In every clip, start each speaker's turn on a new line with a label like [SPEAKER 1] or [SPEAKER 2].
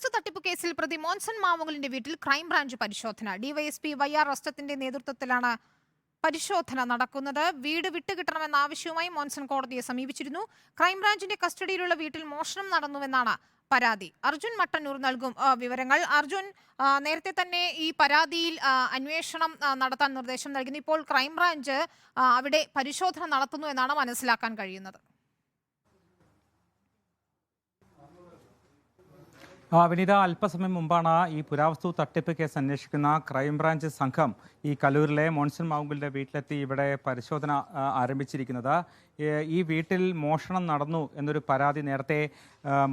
[SPEAKER 1] പുരാവസ്തു തട്ടിപ്പ് കേസിൽ പ്രതി മോൻസൺ മാവുങ്കലിന്റെ വീട്ടിൽ ക്രൈംബ്രാഞ്ച് പരിശോധന. ഡിവൈഎസ്പി വൈ ആർ റസ്റ്റത്തിന്റെ നേതൃത്വത്തിലാണ് പരിശോധന നടക്കുന്നത്. വീട് വിട്ടുകിട്ടണമെന്ന ആവശ്യവുമായി മോൻസൺ കോടതിയെ സമീപിച്ചിരുന്നു. ക്രൈംബ്രാഞ്ചിന്റെ കസ്റ്റഡിയിലുള്ള വീട്ടിൽ മോഷണം നടന്നുവെന്നാണ് പരാതി. അർജുൻ മട്ടന്നൂർ നൽകും വിവരങ്ങൾ. അർജുൻ നേരത്തെ തന്നെ ഈ പരാതിയിൽ അന്വേഷണം നടത്താൻ നിർദ്ദേശം നൽകുന്നു. ഇപ്പോൾ ക്രൈംബ്രാഞ്ച് അവിടെ പരിശോധന നടത്തുന്നു എന്നാണ് മനസ്സിലാക്കാൻ കഴിയുന്നത്.
[SPEAKER 2] വിനീത അല്പസമയം മുമ്പാണ് ഈ പുരാവസ്തു തട്ടിപ്പ് കേസ് അന്വേഷിക്കുന്ന ക്രൈംബ്രാഞ്ച് സംഘം ഈ കലൂരിലെ മോൺസൺ മാവുങ്കിലിന്റെ വീട്ടിലെത്തി ഇവിടെ പരിശോധന ആരംഭിച്ചിരിക്കുന്നത്. ഈ വീട്ടിൽ മോഷണം നടന്നു എന്നൊരു പരാതി നേരത്തെ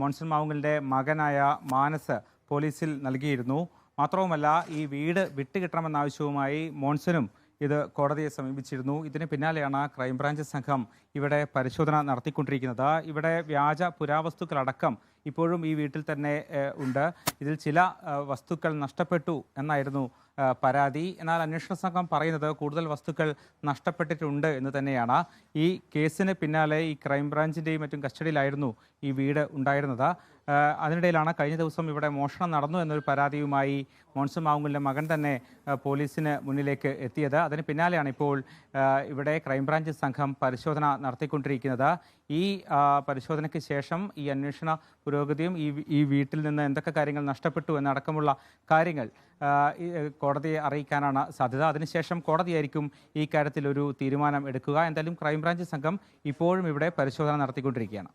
[SPEAKER 2] മോൺസൺ മാവുങ്കലിന്റെ മകനായ മാനസ് പോലീസിൽ നൽകിയിരുന്നു. മാത്രവുമല്ല ഈ വീട് വിട്ടുകിട്ടണമെന്ന ആവശ്യവുമായി മോൺസനും ഇത് കോടതിയെ സമീപിച്ചിരുന്നു. ഇതിന് പിന്നാലെയാണ് ക്രൈംബ്രാഞ്ച് സംഘം ഇവിടെ പരിശോധന നടത്തിക്കൊണ്ടിരിക്കുന്നത്. ഇവിടെ വ്യാജ പുരാവസ്തുക്കളടക്കം ഇപ്പോഴും ഈ വീട്ടിൽ തന്നെ ഉണ്ട്. ഇതിൽ ചില വസ്തുക്കൾ നഷ്ടപ്പെട്ടു എന്നായിരുന്നു പരാതി. എന്നാൽ അന്വേഷണ സംഘം പറയുന്നത് കൂടുതൽ വസ്തുക്കൾ നഷ്ടപ്പെട്ടിട്ടുണ്ട് എന്ന് തന്നെയാണ്. ഈ കേസിന് പിന്നാലെ ഈ ക്രൈംബ്രാഞ്ചിന്റെയും മറ്റും കസ്റ്റഡിയിലായിരുന്നു ഈ വീട് ഉണ്ടായിരുന്നത്. അതിനിടയിലാണ് കഴിഞ്ഞ ദിവസം ഇവിടെ മോഷണം നടന്നു എന്നൊരു പരാതിയുമായി മോൺസൺ മാവുങ്കലിന്റെ മകൻ തന്നെ പോലീസിന് മുന്നിലേക്ക് എത്തിയത്. അതിന് പിന്നാലെയാണ് ഇപ്പോൾ ഇവിടെ ക്രൈംബ്രാഞ്ച് സംഘം പരിശോധന നടത്തിക്കൊണ്ടിരിക്കുന്നത്. ഈ പരിശോധനയ്ക്ക് ശേഷം ഈ അന്വേഷണ പുരോഗതിയും ഈ ഈ വീട്ടിൽ നിന്ന് എന്തൊക്കെ കാര്യങ്ങൾ നഷ്ടപ്പെട്ടു എന്നടക്കമുള്ള കാര്യങ്ങൾ കോടതിയെ അറിയിക്കാനാണ് സാധ്യത. അതിനുശേഷം കോടതിയായിരിക്കും ഈ കാര്യത്തിൽ ഒരു തീരുമാനം എടുക്കുക. എന്തായാലും ക്രൈംബ്രാഞ്ച് സംഘം ഇപ്പോഴും ഇവിടെ പരിശോധന നടത്തിക്കൊണ്ടിരിക്കുകയാണ്.